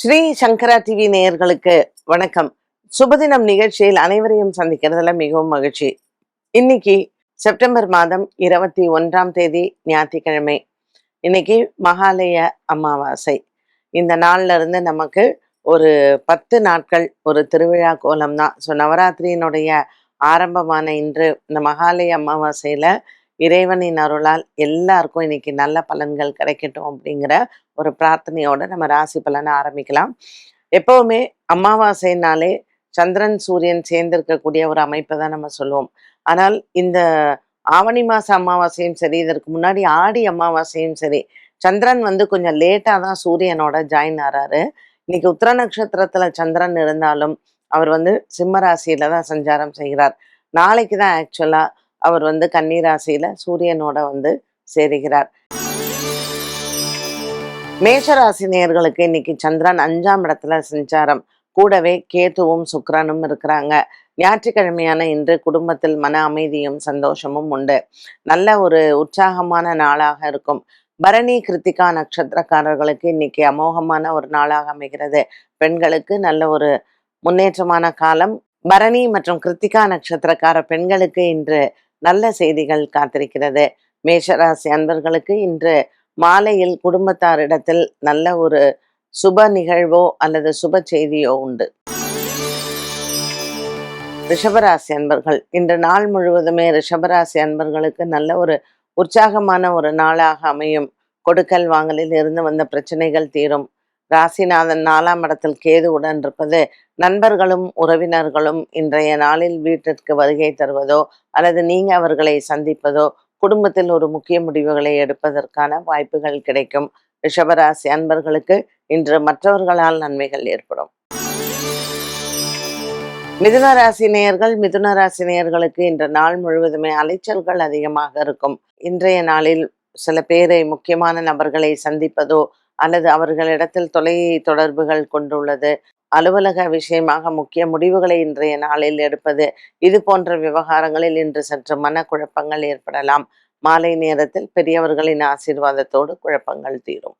ஸ்ரீ சங்கரா TV நேயர்களுக்கு வணக்கம். சுபதினம் நிகழ்ச்சியில் அனைவரையும் சந்திக்கிறதுல மிகவும் மகிழ்ச்சி. இன்னைக்கு செப்டம்பர் மாதம் இருபத்தி ஒன்றாம் தேதி ஞாயிற்றுக்கிழமை. இன்னைக்கு மகாலய அமாவாசை. இந்த நாள்ல இருந்து நமக்கு ஒரு பத்து நாட்கள் ஒரு திருவிழா கோலம் தான் ஸோ நவராத்திரியினுடைய ஆரம்பமான இன்று இந்த மகாலய அமாவாசையில இறைவனின் அருளால் எல்லாருக்கும் இன்னைக்கு நல்ல பலன்கள் கிடைக்கட்டும் அப்படிங்கிற ஒரு பிரார்த்தனையோட நம்ம ராசி பலனை ஆரம்பிக்கலாம். எப்பவுமே அமாவாசைனாலே சந்திரன் சூரியன் சேர்ந்திருக்கக்கூடிய ஒரு அமைப்பை தான் நம்ம சொல்லுவோம். ஆனால் இந்த ஆவணி மாச அமாவாசையும் சரி இதற்கு முன்னாடி ஆடி அமாவாசையும் சரி சந்திரன் வந்து கொஞ்சம் லேட்டாக தான் சூரியனோட ஜாயின் ஆறாரு. இன்னைக்கு உத்திர நட்சத்திரத்துல சந்திரன் இருந்தாலும் அவர் வந்து சிம்ம ராசியில தான் சஞ்சாரம் செய்கிறார். நாளைக்கு தான் ஆக்சுவலாக அவர் வந்து கன்னிராசியில சூரியனோட வந்து சேருகிறார். மேஷராசி நேர்களுக்கு இன்னைக்கு சந்திரன் அஞ்சாம் இடத்துல சஞ்சாரம். கூடவே கேதுவும் சுக்கரனும் இருக்கிறாங்க. ஞாயிற்றுக்கிழமையான இன்று குடும்பத்தில் மன அமைதியும் சந்தோஷமும் உண்டு. நல்ல ஒரு உற்சாகமான நாளாக இருக்கும். பரணி கிருத்திகா நட்சத்திரக்காரர்களுக்கு இன்னைக்கு அமோகமான ஒரு நாளாக அமைகிறது. பெண்களுக்கு நல்ல ஒரு முன்னேற்றமான காலம். பரணி மற்றும் கிருத்திகா நட்சத்திரக்கார பெண்களுக்கு இன்று நல்ல செய்திகள் காத்திருக்கிறது. மேஷராசி அன்பர்களுக்கு இன்று மாலையில் குடும்பத்தாரிடத்தில் நல்ல ஒரு சுப நிகழ்வோ அல்லது சுப செய்தியோ உண்டு. ரிஷபராசி அன்பர்கள் இன்று நாள் முழுவதுமே ரிஷபராசி அன்பர்களுக்கு நல்ல ஒரு உற்சாகமான ஒரு நாளாக அமையும். கொடுக்கல் வாங்கலில் இருந்து வந்த பிரச்சனைகள் தீரும். ராசிநாதன் நாலாம் இடத்தில் கேதுவுடன் இருப்பது நண்பர்களும் உறவினர்களும் இன்றைய நாளில் வீட்டிற்கு வருகை தருவதோ அல்லது நீங்க அவர்களை சந்திப்பதோ குடும்பத்தில் ஒரு முக்கிய முடிவுகளை எடுப்பதற்கான வாய்ப்புகள் கிடைக்கும். ரிஷபராசி அன்பர்களுக்கு இன்று மற்றவர்களால் நன்மைகள் ஏற்படும். மிதுன ராசி நேயர்கள் மிதுன ராசி நேயர்களுக்கு இன்று நாள் முழுவதுமே அலைச்சல்கள் அதிகமாக இருக்கும். இன்றைய நாளில் சில பேரை முக்கியமான நபர்களை சந்திப்பதோ அல்லது அவர்களிடத்தில் தொலை தொடர்புகள் கொண்டுள்ளது. அலுவலக விஷயமாக முக்கிய முடிவுகளை இன்றைய நாளில் எடுப்பது இது போன்ற விவகாரங்களில் இன்று சற்று மனக்குழப்பங்கள் ஏற்படலாம். மாலை நேரத்தில் பெரியவர்களின் ஆசீர்வாதத்தோடு குழப்பங்கள் தீரும்.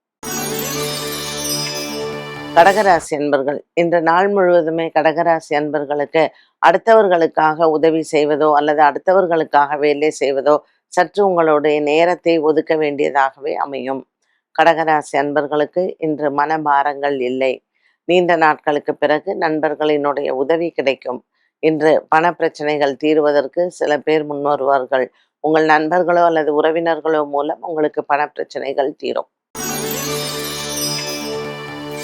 கடகராசி அன்பர்கள் இன்று நாள் முழுவதுமே கடகராசி அன்பர்களுக்கு அடுத்தவர்களுக்காக உதவி செய்வதோ அல்லது அடுத்தவர்களுக்காக வேலை செய்வதோ சற்று உங்களுடைய நேரத்தை ஒதுக்க வேண்டியதாகவே அமையும். கடகராசி அன்பர்களுக்கு இன்று மனபாரங்கள் இல்லை. நீண்ட நாட்களுக்கு பிறகு நண்பர்களினுடைய உதவி கிடைக்கும். இன்று பண பிரச்சனைகள் தீர்வதற்கு சில பேர் முன்வருவார்கள் உங்கள் நண்பர்களோ அல்லது உறவினர்களோ மூலம் உங்களுக்கு பண பிரச்சனைகள் தீரும்.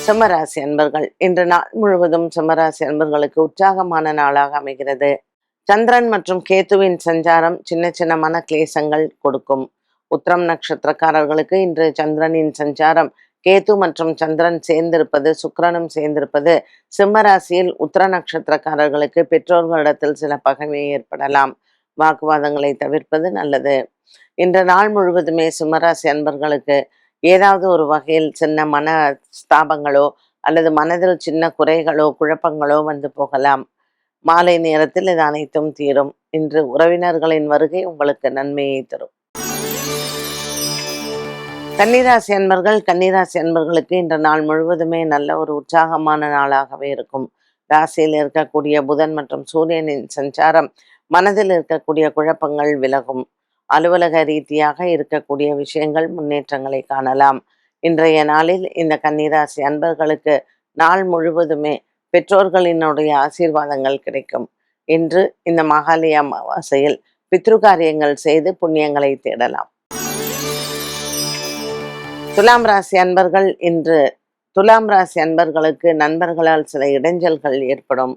சிம்மராசி அன்பர்கள் இன்று நாள் முழுவதும் சிம்மராசி அன்பர்களுக்கு உற்சாகமான நாளாக அமைகிறது. சந்திரன் மற்றும் கேத்துவின் சஞ்சாரம் சின்ன சின்ன மன கிளேசங்கள் கொடுக்கும். உத்திரம் நட்சத்திரக்காரர்களுக்கு இன்று சந்திரனின் சஞ்சாரம். கேது மற்றும் சந்திரன் சேர்ந்திருப்பது சுக்கரனும் சேர்ந்திருப்பது சிம்மராசியில் உத்திர நட்சத்திரக்காரர்களுக்கு பெற்றோர்களிடத்தில் சில பகைமை ஏற்படலாம். வாக்குவாதங்களை தவிர்ப்பது நல்லது. இன்று நாள் முழுவதுமே சிம்மராசி அன்பர்களுக்கு ஏதாவது ஒரு வகையில் சின்ன மன ஸ்தாபங்களோ அல்லது மனதில் சின்ன குறைகளோ குழப்பங்களோ வந்து போகலாம். மாலை நேரத்தில் இது அனைத்தும் தீரும். இன்று உறவினர்களின் வருகை உங்களுக்கு நன்மையை தரும். கன்னிராசி அன்பர்கள் கன்னிராசி அன்பர்களுக்கு இந்த நாள் முழுவதுமே நல்ல ஒரு உற்சாகமான நாளாகவே இருக்கும். ராசியில் இருக்கக்கூடிய புதன் மற்றும் சூரியனின் சஞ்சாரம் மனதில் இருக்கக்கூடிய குழப்பங்கள் விலகும். அலுவலக ரீதியாக இருக்கக்கூடிய விஷயங்கள் முன்னேற்றங்களை காணலாம். இன்றைய நாளில் இந்த கன்னிராசி அன்பர்களுக்கு நாள் முழுவதுமே பெற்றோர்களினுடைய ஆசீர்வாதங்கள் கிடைக்கும். இன்று இந்த மகாலய அமாவாசையில் பித்ருகாரியங்கள் செய்து புண்ணியங்களை தேடலாம். துலாம் ராசி அன்பர்கள் இன்று துலாம் ராசி அன்பர்களுக்கு நண்பர்களால் சில இடைஞ்சல்கள் ஏற்படும்.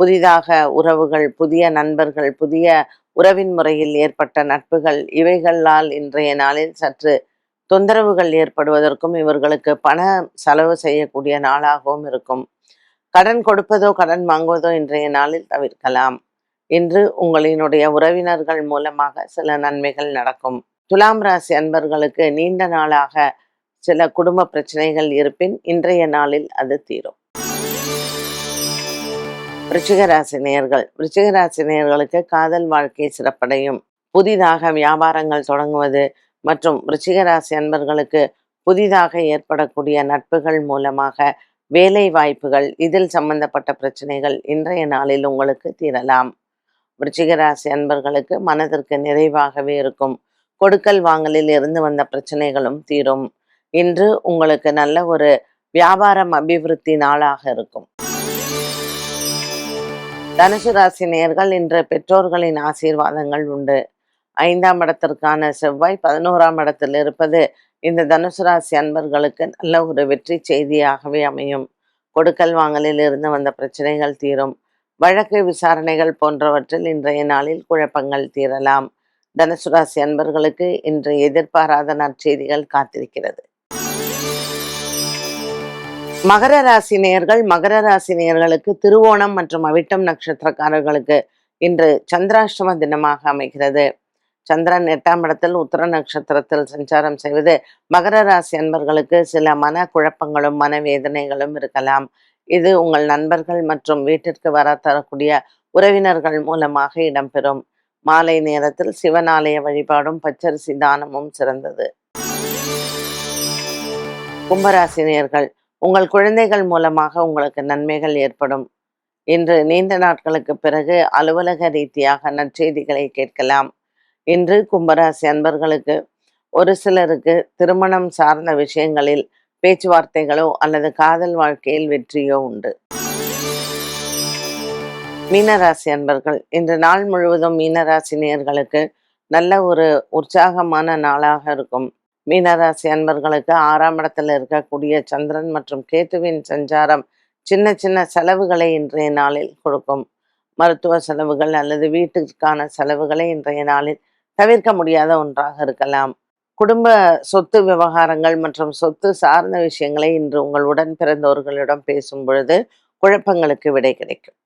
புதிதாக உறவுகள் புதிய நண்பர்கள் புதிய உறவின் முறையில் ஏற்பட்ட நட்புகள் இவைகளால் இன்றைய நாளில் சற்று தொந்தரவுகள் ஏற்படுவதற்கும் இவர்களுக்கு பண செலவு செய்யக்கூடிய நாளாகவும் இருக்கும். கடன் கொடுப்பதோ கடன் வாங்குவதோ இன்றைய நாளில் தவிர்க்கலாம். இன்று உங்களினுடைய உறவினர்கள் மூலமாக சில நன்மைகள் நடக்கும். துலாம் ராசி அன்பர்களுக்கு நீண்ட நாளாக சில குடும்ப பிரச்சனைகள் இருப்பின் இன்றைய நாளில் அது தீரும். விருச்சிக விருச்சிகராசினியர்களுக்கு காதல் வாழ்க்கை சிறப்படையும். புதிதாக வியாபாரங்கள் தொடங்குவது மற்றும் விருச்சிக ராசி அன்பர்களுக்கு புதிதாக ஏற்படக்கூடிய நட்புகள் மூலமாக வேலை வாய்ப்புகள் இதில் சம்பந்தப்பட்ட பிரச்சனைகள் இன்றைய நாளில் உங்களுக்கு தீரலாம். விருச்சிக ராசி அன்பர்களுக்கு மனதிற்கு நிறைவாகவே இருக்கும். கொடுக்கல் வாங்கலில் இருந்து வந்த பிரச்சனைகளும் தீரும். இன்று உங்களுக்கு நல்ல ஒரு வியாபாரம் அபிவிருத்தி நாளாக இருக்கும். தனுசு ராசி நேர்கள் இன்று பெற்றோர்களின் ஆசீர்வாதங்கள் உண்டு. ஐந்தாம் இடத்திற்கான செவ்வாய் பதினோராம் இடத்தில் இருப்பது இந்த தனுசு ராசி அன்பர்களுக்கு நல்ல ஒரு வெற்றி செய்தியாகவே அமையும். கொடுக்கல் வாங்கலில் இருந்து வந்த பிரச்சனைகள் தீரும். வழக்கு விசாரணைகள் போன்றவற்றில் இன்றைய நாளில் குழப்பங்கள் தீரலாம். தனுசு ராசி அன்பர்களுக்கு இன்று எதிர்பாராத நற்செய்திகள் காத்திருக்கிறது. மகர ராசி நேர்கள் மகர ராசி நேர்களுக்கு திருவோணம் மற்றும் அவிட்டம் நட்சத்திரக்காரர்களுக்கு இன்று சந்திராஷ்டம தினமாக அமைகிறது. சந்திரன் எட்டாம் இடத்தில் உத்தர நட்சத்திரத்தில் சஞ்சாரம் செய்வது மகர ராசி அன்பர்களுக்கு சில மன குழப்பங்களும் மனவேதனைகளும் இருக்கலாம். இது உங்கள் நண்பர்கள் மற்றும் வீட்டிற்கு வர தரக்கூடிய உறவினர்கள் மூலமாக இடம்பெறும். மாலை நேரத்தில் சிவனாலய வழிபாடும் பச்சரிசி தானமும் சிறந்தது. கும்பராசினியர்கள் உங்கள் குழந்தைகள் மூலமாக உங்களுக்கு நன்மைகள் ஏற்படும். இன்று நீண்ட நாட்களுக்கு பிறகு அலுவலக ரீதியாக நற்செய்திகளை கேட்கலாம். இன்று கும்பராசி அன்பர்களுக்கு ஒரு சிலருக்கு திருமணம் சார்ந்த விஷயங்களில் பேச்சுவார்த்தைகளோ அல்லது காதல் வாழ்க்கையில் வெற்றியோ உண்டு. மீனராசி அன்பர்கள் இன்று நாள் முழுவதும் மீனராசினியர்களுக்கு நல்ல ஒரு உற்சாகமான நாளாக இருக்கும். மீனராசி அன்பர்களுக்கு ஆறாம் இடத்துல இருக்கக்கூடிய சந்திரன் மற்றும் கேத்துவின் சஞ்சாரம் சின்ன சின்ன செலவுகளை இன்றைய நாளில் கொடுக்கும். மருத்துவ செலவுகள் அல்லது வீட்டிற்கான செலவுகளை இன்றைய நாளில் தவிர்க்க முடியாத ஒன்றாக இருக்கலாம். குடும்ப சொத்து விவகாரங்கள் மற்றும் சொத்து சார்ந்த விஷயங்களை இன்று உங்கள் உடன் பிறந்தவர்களிடம் பேசும் பொழுது குழப்பங்களுக்கு விடை கிடைக்கும்.